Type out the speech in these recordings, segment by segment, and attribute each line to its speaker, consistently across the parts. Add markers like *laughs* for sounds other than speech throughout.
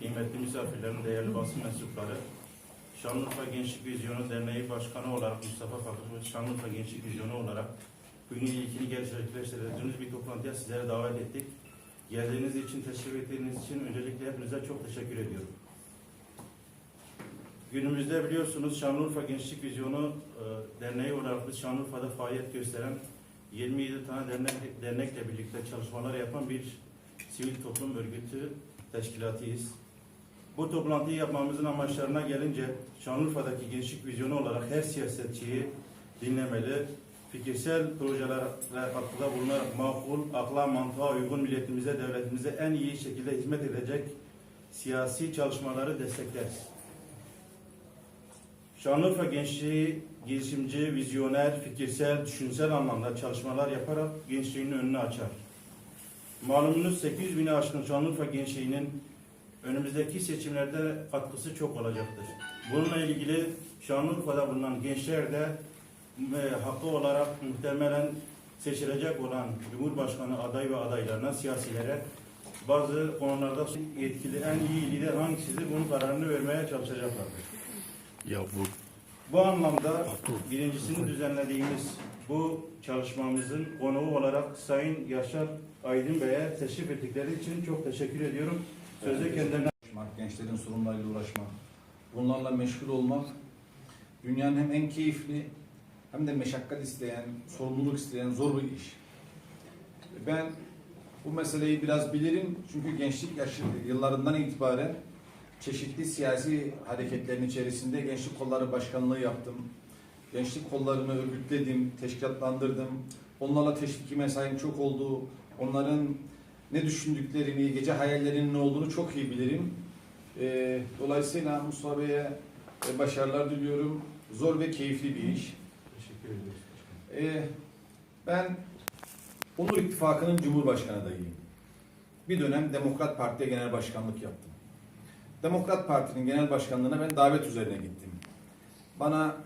Speaker 1: kıymetli misafirlerim, değerli basın mensupları, Şanlıurfa Gençlik Vizyonu Derneği Başkanı olarak Mustafa Fakır Şanlıurfa Gençlik Vizyonu olarak bugün ilkini gerçekleştirdiğiniz bir toplantıya sizlere davet ettik. Geldiğiniz için, teşrif ettiğiniz için öncelikle hepinize çok teşekkür ediyorum. Günümüzde biliyorsunuz Şanlıurfa Gençlik Vizyonu e, Derneği olarak biz Şanlıurfa'da faaliyet gösteren 27 tane dernek, dernekle birlikte çalışmalar yapan bir sivil toplum örgütü teşkilatıyız. Bu toplantıyı yapmamızın amaçlarına gelince Şanlıurfa'daki gençlik vizyonu olarak her siyasetçiyi dinlemeli, fikirsel projelere katkıda bulunarak makul, akla, mantığa uygun milletimize, devletimize en iyi şekilde hizmet edecek siyasi çalışmaları destekleriz. Şanlıurfa gençliği girişimci, vizyoner, fikirsel, düşünsel anlamda çalışmalar yaparak gençliğinin önünü açar. Malumunuz 800 bini aşkın Şanlıurfa gençliğinin önümüzdeki seçimlerde katkısı çok olacaktır. Bununla ilgili Şanlıurfa'da bulunan gençler de e, haklı olarak muhtemelen seçilecek olan Cumhurbaşkanı aday ve adaylarına, siyasilere bazı konularda yetkili en iyi lider hangisidir bunun kararını vermeye çalışacaklardır.
Speaker 2: Ya bu
Speaker 1: Bu anlamda birincisini düzenlediğimiz bu çalışmamızın konuğu olarak Sayın Yaşar Aydın Bey'e teşrif ettikleri için çok teşekkür ediyorum. Sözü kendilerine
Speaker 3: uğraşmak, gençlerin sorunlarıyla uğraşmak, bunlarla meşgul olmak dünyanın hem en keyifli hem de meşakkat isteyen, sorumluluk isteyen zor bir iş. Ben bu meseleyi biraz bilirim çünkü gençlik yaşı yıllarından itibaren çeşitli siyasi hareketlerin içerisinde gençlik kolları başkanlığı yaptım. Gençlik kollarını örgütledim, teşkilatlandırdım. Onlarla teşviki mesaim çok oldu. Onların ne düşündüklerini, gece hayallerinin ne olduğunu çok iyi bilirim. Ee, dolayısıyla Mustafa Bey'e e, başarılar diliyorum. Zor ve keyifli bir iş.
Speaker 1: teşekkür ediyoruz.
Speaker 3: Ee, ben Onur İttifakı'nın Cumhurbaşkanı adayıyım. Bir dönem Demokrat Parti'ye genel başkanlık yaptım. Demokrat Parti'nin genel başkanlığına ben davet üzerine gittim. Bana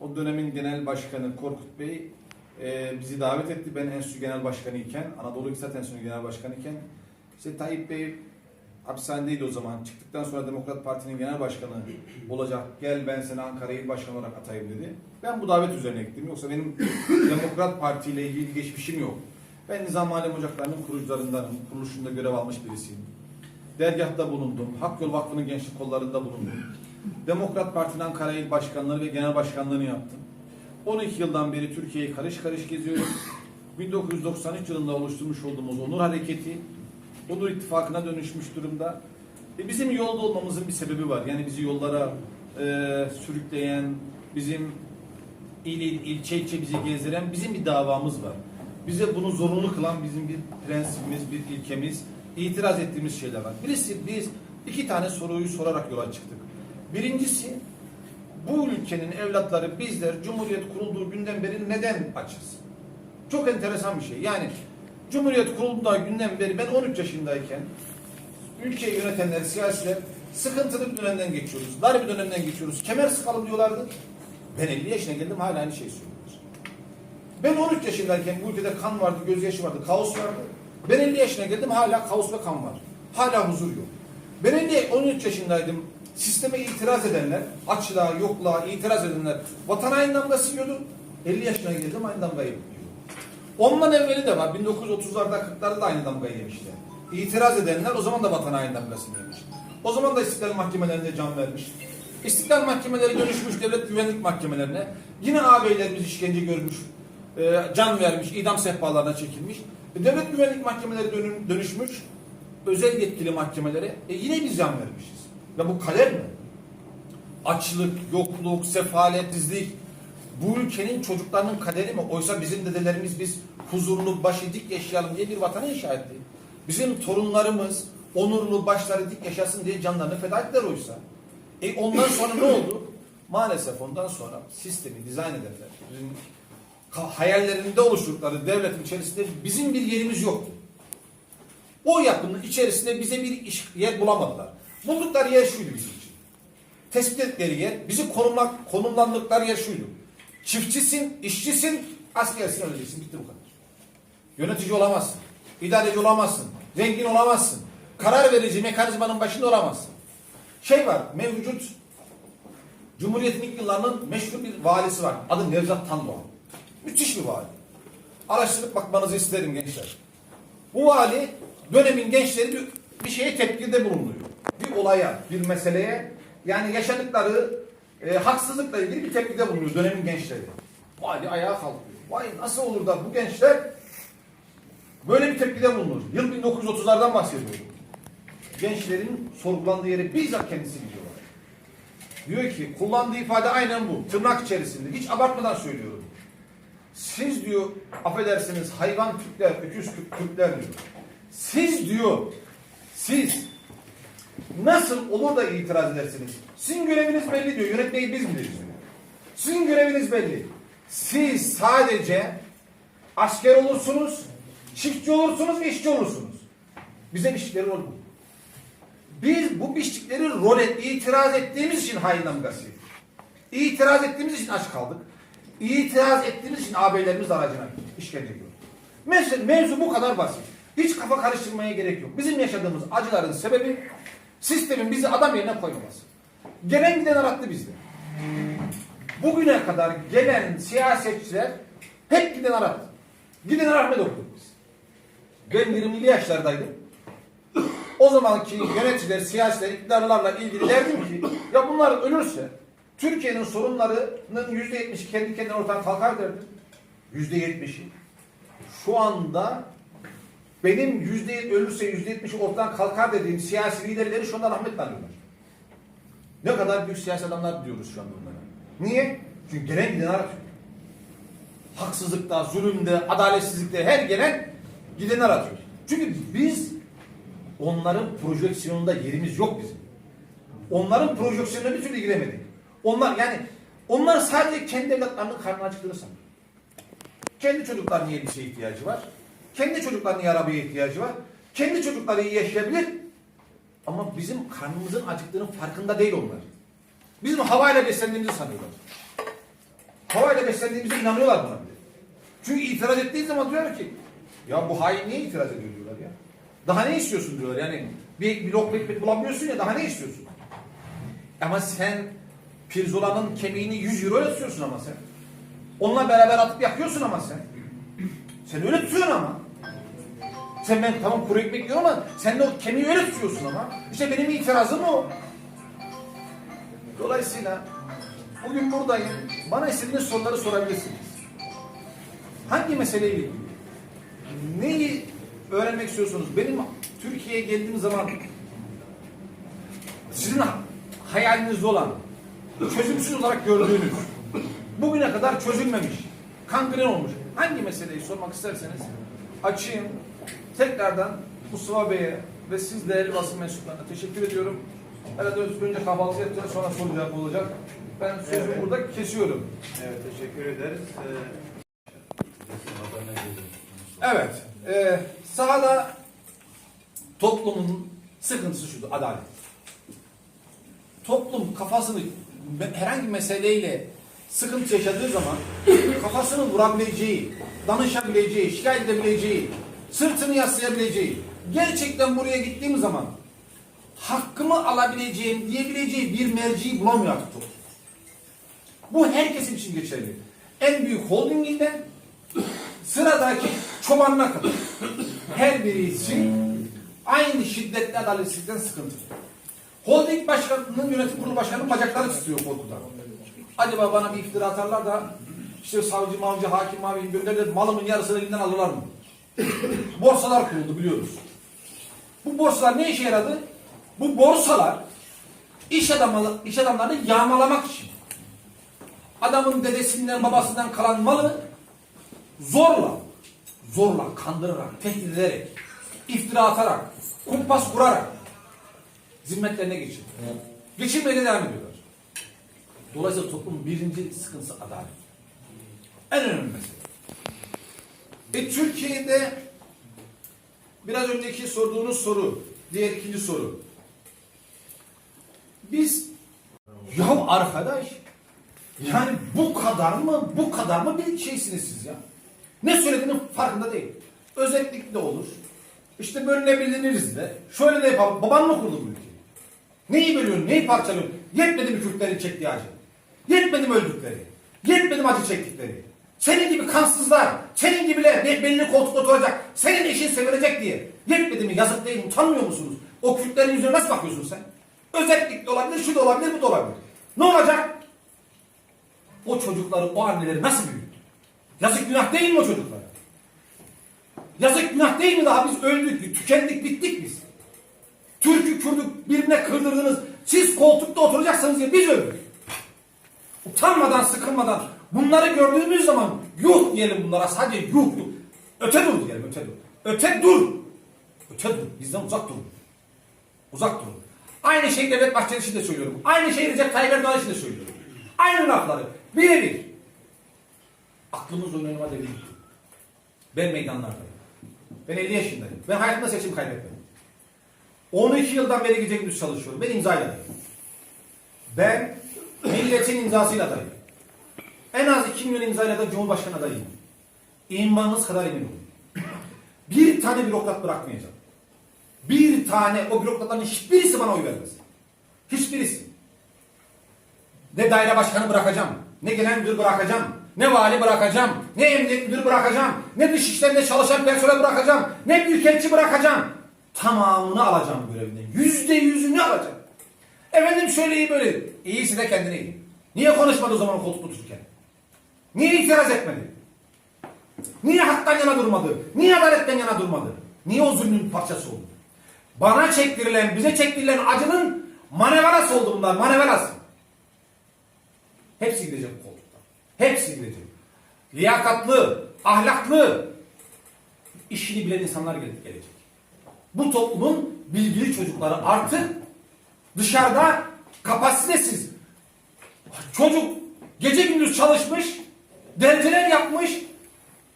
Speaker 3: o dönemin genel başkanı Korkut Bey e, bizi davet etti. Ben enstitü genel başkanı iken, Anadolu İktisat Enstitüsü genel başkanı iken işte Tayyip Bey hapishanedeydi o zaman. Çıktıktan sonra Demokrat Parti'nin genel başkanı olacak. Gel ben seni Ankara'ya il başkanı olarak atayım dedi. Ben bu davet üzerine gittim. Yoksa benim Demokrat Parti ile ilgili geçmişim yok. Ben Nizam Alem Ocakları'nın kurucularındanım. Kuruluşunda görev almış birisiyim. Dergahta bulundum. Hak Yol Vakfı'nın gençlik kollarında bulundum. Demokrat Parti'nin Ankara İl Başkanlığı ve Genel Başkanlığını yaptım. 12 yıldan beri Türkiye'yi karış karış geziyorum. *laughs* 1993 yılında oluşturmuş olduğumuz Onur Hareketi, Onur İttifakı'na dönüşmüş durumda. E bizim yolda olmamızın bir sebebi var. Yani bizi yollara e, sürükleyen, bizim il, il, ilçe ilçe bizi gezdiren bizim bir davamız var. Bize bunu zorunlu kılan bizim bir prensibimiz, bir ilkemiz, itiraz ettiğimiz şeyler var. Birisi biz iki tane soruyu sorarak yola çıktık. Birincisi bu ülkenin evlatları bizler Cumhuriyet kurulduğu günden beri neden açız? Çok enteresan bir şey. Yani Cumhuriyet kurulduğu günden beri ben 13 yaşındayken ülkeyi yönetenler, siyasiler sıkıntılı bir dönemden geçiyoruz. Dar bir dönemden geçiyoruz. Kemer sıkalım diyorlardı. Ben 50 yaşına geldim hala aynı şeyi söylüyorlar. Ben 13 yaşındayken bu ülkede kan vardı, gözyaşı vardı, kaos vardı. Ben 50 yaşına geldim hala kaos ve kan var. Hala huzur yok. Ben 50, 13 yaşındaydım. Sisteme itiraz edenler, açlığa, yokluğa itiraz edenler vatan aynı damgası yiyordu. 50 yaşına geldim aynı damgayı yiyor. Ondan evveli de var. 1930'larda 40'larda da aynı damgayı yemişler. İtiraz edenler o zaman da vatan aynı damgasını yemiş. O zaman da istiklal mahkemelerinde can vermiş. İstiklal mahkemeleri dönüşmüş devlet güvenlik mahkemelerine. Yine ağabeylerimiz işkence görmüş, e, can vermiş, idam sehpalarına çekilmiş. E, devlet güvenlik mahkemeleri dönü- dönüşmüş, özel yetkili mahkemelere. E, yine biz can vermişiz. Ve bu kader mi? Açlık, yokluk, sefaletsizlik bu ülkenin çocuklarının kaderi mi? Oysa bizim dedelerimiz biz huzurlu başı dik yaşayalım diye bir vatanı inşa etti. Bizim torunlarımız onurlu başları dik yaşasın diye canlarını feda ettiler oysa. E ondan sonra ne oldu? *coughs* Maalesef ondan sonra sistemi dizayn edenler, bizim hayallerinde oluşturdukları devletin içerisinde bizim bir yerimiz yoktu. O yapının içerisinde bize bir iş, yer bulamadılar. Buldukları yer şuydu bizim için. Tespit ettikleri yer, bizi konumla, konumlandıkları yer şuydu. Çiftçisin, işçisin, askersin, öleceksin. Bitti bu kadar. Yönetici olamazsın. idareci olamazsın. Zengin olamazsın. karar verici mekanizmanın başında olamazsın. Şey var, mevcut Cumhuriyet'in ilk yıllarının meşhur bir valisi var. Adı Nevzat Tandoğan. Müthiş bir vali. Araştırıp bakmanızı isterim gençler. Bu vali dönemin gençleri bir, şeye tepkide bulunuyor. Bir olaya, bir meseleye yani yaşadıkları e, haksızlıkla ilgili bir tepkide bulunuyor dönemin gençleri. Vali ayağa kalkıyor. Vay nasıl olur da bu gençler böyle bir tepkide bulunur. Yıl 1930'lardan bahsediyorum. Gençlerin sorgulandığı yere bizzat kendisi gidiyorlar. Diyor ki kullandığı ifade aynen bu. Tırnak içerisinde. Hiç abartmadan söylüyorum. Siz diyor affedersiniz hayvan Türkler, öküz Türk- Türkler diyor. Siz diyor siz nasıl olur da itiraz edersiniz? Sizin göreviniz belli diyor. Yönetmeyi biz biliriz diyor. Sizin göreviniz belli. Siz sadece asker olursunuz, çiftçi olursunuz işçi olursunuz. Bize biçtikleri rol bu. Biz bu biçtikleri rol et, itiraz ettiğimiz için hain damgası yedik. İtiraz ettiğimiz için aç kaldık. İtiraz ettiğimiz için ağabeylerimiz aracına işkence ediyor. Mevzu, mevzu bu kadar basit. Hiç kafa karıştırmaya gerek yok. Bizim yaşadığımız acıların sebebi sistemin bizi adam yerine koymaması. Gelen giden arattı bizde. Bugüne kadar gelen siyasetçiler hep giden arattı. Giden Ahmet okuduk biz. Ben 20'li yaşlardaydım. O zamanki yöneticiler, siyasiler, iktidarlarla ilgili derdim ki ya bunlar ölürse Türkiye'nin sorunlarının yüzde yetmişi kendi kendine ortadan kalkar derdim. Yüzde yetmişi. Şu anda benim yüzde ölürse yüzde yetmişi ortadan kalkar dediğim siyasi liderleri şu anda rahmetle anıyorlar. Ne kadar büyük siyasi adamlar diyoruz şu anda onlara. Niye? Çünkü gelen giden aratıyor. Haksızlıkta, zulümde, adaletsizlikte her gelen gideni aratıyor. Çünkü biz onların projeksiyonunda yerimiz yok bizim. Onların projeksiyonuna bir türlü giremedik. Onlar yani onlar sadece kendi evlatlarının karnını açtığını sanıyor. Kendi çocuklarının elbiseye ihtiyacı var. Kendi çocuklarının iyi arabaya ihtiyacı var. Kendi çocukları iyi yaşayabilir. Ama bizim karnımızın acıktığının farkında değil onlar. Bizim havayla beslendiğimizi sanıyorlar. Havayla beslendiğimize inanıyorlar buna bile. Çünkü itiraz ettiği zaman diyorlar ki ya bu hain niye itiraz ediyor diyorlar ya. Daha ne istiyorsun diyorlar yani. Bir, bir lokma ekmek bulamıyorsun ya daha ne istiyorsun? Ama sen Pirzola'nın kemiğini 100 euro istiyorsun ama sen. Onunla beraber atıp yakıyorsun ama sen. Sen öyle tutuyorsun ama. Sen ben tamam kuru ekmek yiyorum ama sen de o kemiği öyle tutuyorsun ama. İşte benim itirazım o. Dolayısıyla bugün buradayım. Bana istediğiniz soruları sorabilirsiniz. Hangi meseleyle ilgili? Neyi öğrenmek istiyorsunuz? Benim Türkiye'ye geldiğim zaman sizin hayalinizde olan, çözümsüz olarak gördüğünüz, bugüne kadar çözülmemiş, kangren olmuş hangi meseleyi sormak isterseniz açayım. Tekrardan Mustafa Bey'e ve siz değerli basın mensuplarına teşekkür ediyorum. Herhalde önce kahvaltı yapacağız sonra soru cevap olacak. Ben sözümü
Speaker 1: Evet.
Speaker 3: burada kesiyorum.
Speaker 1: Evet teşekkür ederiz. Ee.
Speaker 3: Evet. E, sahada toplumun sıkıntısı şudur. Adalet. Toplum kafasını herhangi bir meseleyle sıkıntı yaşadığı zaman kafasını vurabileceği, danışabileceği, şikayet edebileceği, sırtını yaslayabileceği, gerçekten buraya gittiğim zaman hakkımı alabileceğim diyebileceği bir merciyi bulamıyor artık. Bu herkesin için geçerli. En büyük holdinginden sıradaki çobanına kadar her biri için aynı şiddetli adaletsizlikten sıkıntı. Holding başkanının yönetim kurulu başkanının bacakları tutuyor korkudan. Acaba bana bir iftira atarlar da işte savcı, mavcı, hakim, mavi gönderirler malımın yarısını elinden alırlar mı? Borsalar kuruldu biliyoruz. Bu borsalar ne işe yaradı? Bu borsalar iş adamı, iş adamlarını yağmalamak için. Adamın dedesinden babasından kalan malı zorla, zorla, kandırarak, tehdit ederek, iftira atarak, kumpas kurarak zimmetlerine geçirdi. Geçirmeye de devam ediyorlar. Dolayısıyla toplumun birinci sıkıntısı adalet. En önemli mesele. E Türkiye'de biraz önceki sorduğunuz soru, diğer ikinci soru. Biz ya arkadaş yani bu kadar mı bu kadar mı bir şeysiniz siz ya? Ne söylediğinin farkında değil. Özellikle olur. İşte bölünebiliriz de. Şöyle de yapalım. Baban mı kurdu bu ülkeyi? Neyi bölüyorsun? Neyi parçalıyorsun? Yetmedi mi Kürtlerin çektiği acı? Yetmedi mi öldükleri? Yetmedi mi acı çektikleri? Senin gibi kansızlar, senin gibiler belli koltukta oturacak, senin eşin sevilecek diye. Yetmedi mi? Yazık değil mi? Utanmıyor musunuz? O Kürtlerin yüzüne nasıl bakıyorsun sen? Özellik de olabilir, şu da olabilir, bu da olabilir. Ne olacak? O çocukları, o anneleri nasıl büyüttü? Yazık günah değil mi o çocuklara? Yazık günah değil mi daha biz öldük, tükendik, bittik biz. Türk'ü Kürd'ü birbirine kırdırdınız. Siz koltukta oturacaksınız diye biz öldük. Utanmadan, sıkılmadan bunları gördüğümüz zaman yuh diyelim bunlara sadece yuh. Öte dur diyelim, öte dur. Öte dur. Öte dur. Bizden uzak durun. Uzak durun. Aynı şeyi Devlet Bahçeli için de söylüyorum. Aynı şeyi Recep Tayyip Erdoğan için de söylüyorum. Aynı lafları. Birebir. Aklımız önüme de Ben meydanlardayım. Ben 50 yaşındayım. Ben hayatımda seçim kaybetmedim. 12 yıldan beri gece gündüz çalışıyorum. Ben imzayla adayım. Ben milletin imzasıyla adayım. En az 2 milyon imzayla da Cumhurbaşkanı adayım. İmanınız kadar emin olun. Bir tane bürokrat bırakmayacağım. Bir tane o bürokratların hiçbirisi bana oy vermez. Hiçbirisi. Ne daire başkanı bırakacağım, ne genel müdür bırakacağım, ne vali bırakacağım, ne emniyet müdürü bırakacağım, ne dış işlerinde çalışan personel bırakacağım, ne büyükelçi bırakacağım. Tamamını alacağım görevinden. Yüzde yüzünü alacağım. Efendim şöyle iyi böyle. İyisi de kendine iyi. Niye konuşmadı o zaman koltukta otururken? Niye itiraz etmedi? Niye haktan yana durmadı? Niye adaletten yana durmadı? Niye o zulmün parçası oldu? Bana çektirilen, bize çektirilen acının manevrası oldu bunlar, manevrası. Hepsi gidecek bu koltuktan. Hepsi gidecek. Liyakatlı, ahlaklı, işini bilen insanlar gele- gelecek. Bu toplumun bilgili çocukları artık dışarıda kapasitesiz. Çocuk gece gündüz çalışmış, dereceler yapmış,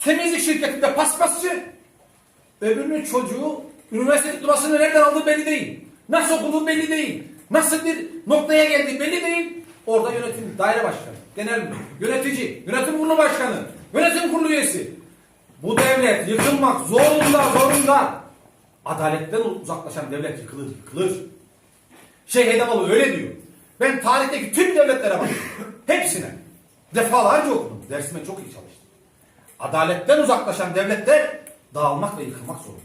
Speaker 3: temizlik şirketinde paspasçı, öbürünün çocuğu üniversite diplomasını nereden aldığı belli değil. Nasıl okuduğu belli değil. Nasıl bir noktaya geldiği belli değil. Orada yönetim daire başkanı, genel müdür, yönetici, yönetim kurulu başkanı, yönetim kurulu üyesi. Bu devlet yıkılmak zorunda zorunda. Adaletten uzaklaşan devlet yıkılır yıkılır. Şey Heydamalı öyle diyor. Ben tarihteki tüm devletlere baktım. Hepsine. Defalarca okudum. Dersime çok iyi çalıştım. Adaletten uzaklaşan devletler dağılmak ve yıkılmak zorunda.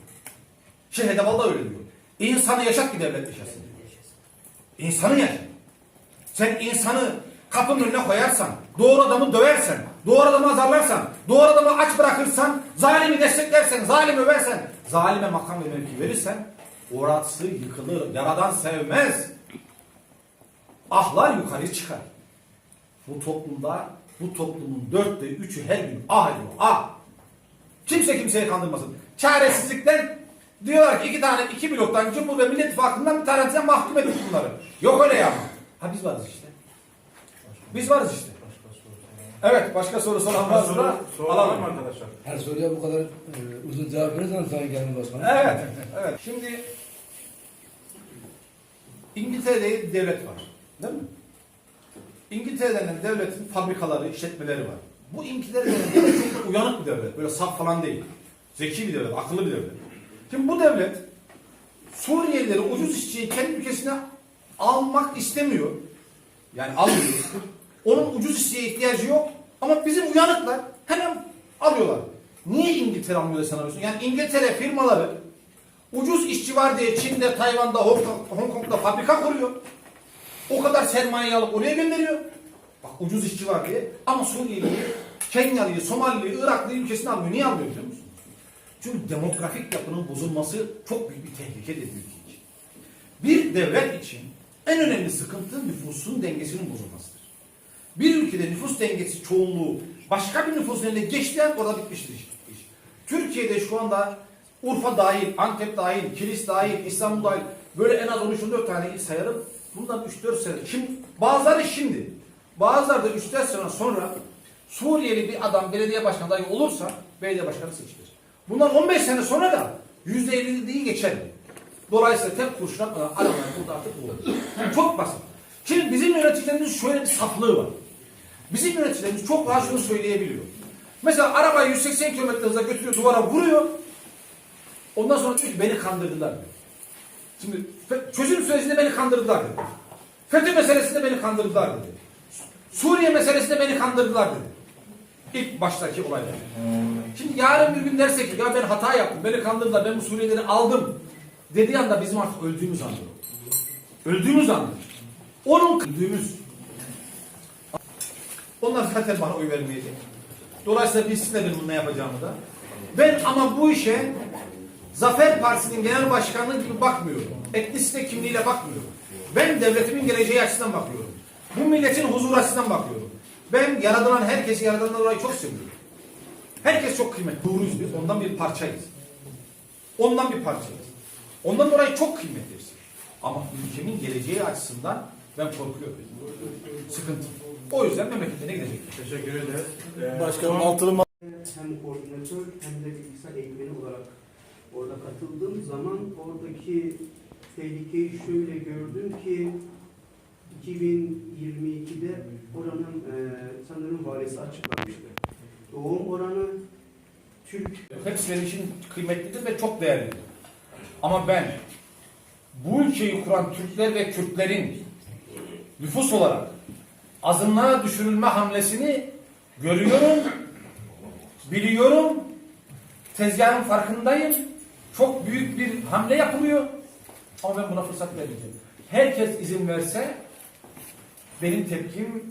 Speaker 3: Şey Heydamalı da öyle diyor. İnsanı yaşat ki devlet yaşasın. İnsanı yaşat. Sen insanı kapının önüne koyarsan, doğru adamı döversen, doğru adamı azarlarsan, doğru adamı aç bırakırsan, zalimi desteklersen, zalimi översen, zalime makam ve mevki verirsen, orası yıkılır. Yaradan sevmez. Ahlar yukarı çıkar. Bu toplumda, bu toplumun dörtte üçü her gün ah diyor, ah. Kimse kimseyi kandırmasın. Çaresizlikten diyorlar ki iki tane, iki bloktan Cumhur ve Millet İttifakı'ndan bir tanesine mahkum edin bunları. Yok öyle ya. Ha biz varız işte. Biz varız işte. Evet başka soru soran varsa
Speaker 1: soru, soru
Speaker 3: alalım.
Speaker 1: arkadaşlar?
Speaker 2: Her soruya bu kadar e, uzun cevap verirsen Sayın Genel Başkanım.
Speaker 3: Evet. Evet. Şimdi İngiltere'de bir devlet var. Değil mi? İngiltere denen devletin fabrikaları, işletmeleri var. Bu İngiltere denen devlet çok uyanık bir devlet. Böyle saf falan değil. Zeki bir devlet, akıllı bir devlet. Şimdi bu devlet Suriyelileri ucuz işçiyi kendi ülkesine almak istemiyor. Yani almıyor. Onun ucuz işçiye ihtiyacı yok. Ama bizim uyanıklar hemen alıyorlar. Niye İngiltere almıyor da sanıyorsun? Yani İngiltere firmaları ucuz işçi var diye Çin'de, Tayvan'da, Hong Kong'da fabrika kuruyor. O kadar sermayeyi alıp oraya gönderiyor. Bak ucuz işçi var diye. Ama Suriyeli'yi, Kenyalı'yı, Somali'yi, Iraklı'yı ülkesine almıyor. Niye almıyor biliyor musun? Çünkü demografik yapının bozulması çok büyük bir tehlikedir ülke için. Bir devlet için en önemli sıkıntı nüfusun dengesinin bozulmasıdır. Bir ülkede nüfus dengesi çoğunluğu başka bir nüfusun eline geçtiği orada bitmiştir iş. iş. Türkiye'de şu anda Urfa dahil, Antep dahil, Kilis dahil, İstanbul dahil böyle en az 13-14 tane il sayarım. Bundan 3-4 sene. Şimdi, bazıları şimdi, bazıları da 3-4 sene sonra Suriyeli bir adam belediye başkanı adayı olursa belediye başkanı seçilir. Bundan 15 sene sonra da %50'liği geçer. Dolayısıyla tek kurşun atmadan aramayı burada artık olur. Çok basit. Şimdi bizim yöneticilerimiz şöyle bir saflığı var. Bizim yöneticilerimiz çok rahat şunu söyleyebiliyor. Mesela arabayı 180 km hızla götürüyor duvara vuruyor. Ondan sonra diyor ki beni kandırdılar diyor. Şimdi çözüm sürecinde beni kandırdılar dedi. FETÖ meselesinde beni kandırdılar dedi. Suriye meselesinde beni kandırdılar dedi. İlk baştaki olaylar. Şimdi yarın bir gün derse ki ya ben hata yaptım, beni kandırdılar, ben bu Suriyelileri aldım dediği anda bizim artık öldüğümüz andır. Öldüğümüz andır. Onun öldüğümüz. Onlar zaten bana oy vermeyecek. Dolayısıyla bilsinler benim bunu ne yapacağımı da. Ben ama bu işe Zafer Partisi'nin genel başkanlığı gibi bakmıyorum. Etnisite kimliğiyle bakmıyorum. Ben devletimin geleceği açısından bakıyorum. Bu milletin huzuru açısından bakıyorum. Ben yaratılan herkesi yaratılan dolayı çok seviyorum. Herkes çok kıymetli. Doğruyuz biz. Ondan bir parçayız. Ondan bir parçayız. Ondan dolayı çok kıymetliyiz. Ama ülkemin geleceği açısından ben korkuyorum. Sıkıntı. O yüzden memleketine gidecek.
Speaker 1: Teşekkür ederiz. Ee,
Speaker 2: Başkanım
Speaker 1: son-
Speaker 2: altılı
Speaker 4: hem koordinatör hem de bilgisayar eğitmeni olarak orada katıldığım zaman oradaki tehlikeyi şöyle gördüm ki 2022'de oranın e, sanırım valisi açıklamıştı. Doğum oranı Türk
Speaker 3: Hepsi benim için kıymetlidir ve çok değerlidir. Ama ben bu ülkeyi kuran Türkler ve Kürtlerin nüfus olarak azınlığa düşürülme hamlesini görüyorum, biliyorum, tezgahın farkındayım. Çok büyük bir hamle yapılıyor. Ama ben buna fırsat vermeyeceğim. Herkes izin verse benim tepkim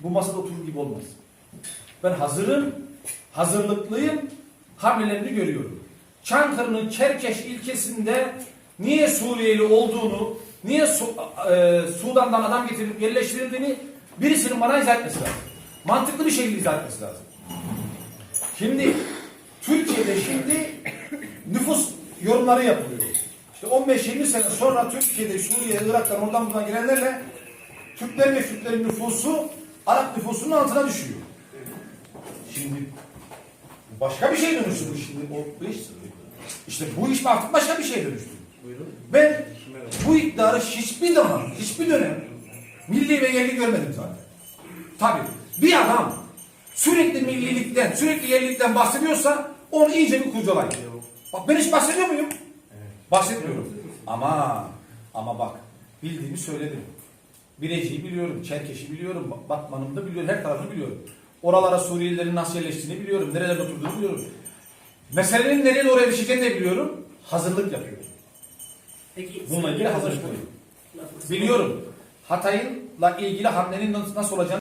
Speaker 3: bu masada oturur gibi olmaz. Ben hazırım, hazırlıklıyım, hamlelerini görüyorum. Çankırı'nın Çerkeş ilçesinde niye Suriyeli olduğunu, niye Su- e, Sudan'dan adam getirilip yerleştirildiğini birisinin bana izah etmesi lazım. Mantıklı bir şekilde izah etmesi lazım. Şimdi Türkiye'de şimdi nüfus yorumları yapılıyor. İşte 15-20 sene sonra Türkiye'de, Suriye, Irak'tan oradan buradan gelenlerle Türkler ve Kürtlerin nüfusu Arap nüfusunun altına düşüyor. Şimdi başka bir şey dönüştü bu şimdi. O, işte bu iş artık başka bir şey dönüştü. Ben bu iktidarı hiçbir zaman, hiçbir dönem milli ve yerli görmedim zaten. Tabii bir adam sürekli millilikten, sürekli yerlilikten bahsediyorsa onu iyice bir kurcalayın. Bak ben hiç bahsediyor muyum? Bahsetmiyorum. Ama ama bak bildiğimi söyledim. Bilecik'i biliyorum, Çerkeş'i biliyorum, Batman'ımı da biliyorum, her tarafını biliyorum. Oralara Suriyelilerin nasıl yerleştiğini biliyorum, nerelerde oturduğunu biliyorum. Meselenin nereye doğru erişeceğini de biliyorum. Hazırlık yapıyorum.
Speaker 4: Peki,
Speaker 3: Bununla ilgili hazırlık yapıyorum. Biliyorum. Hatay'la ilgili hamlenin nasıl olacağını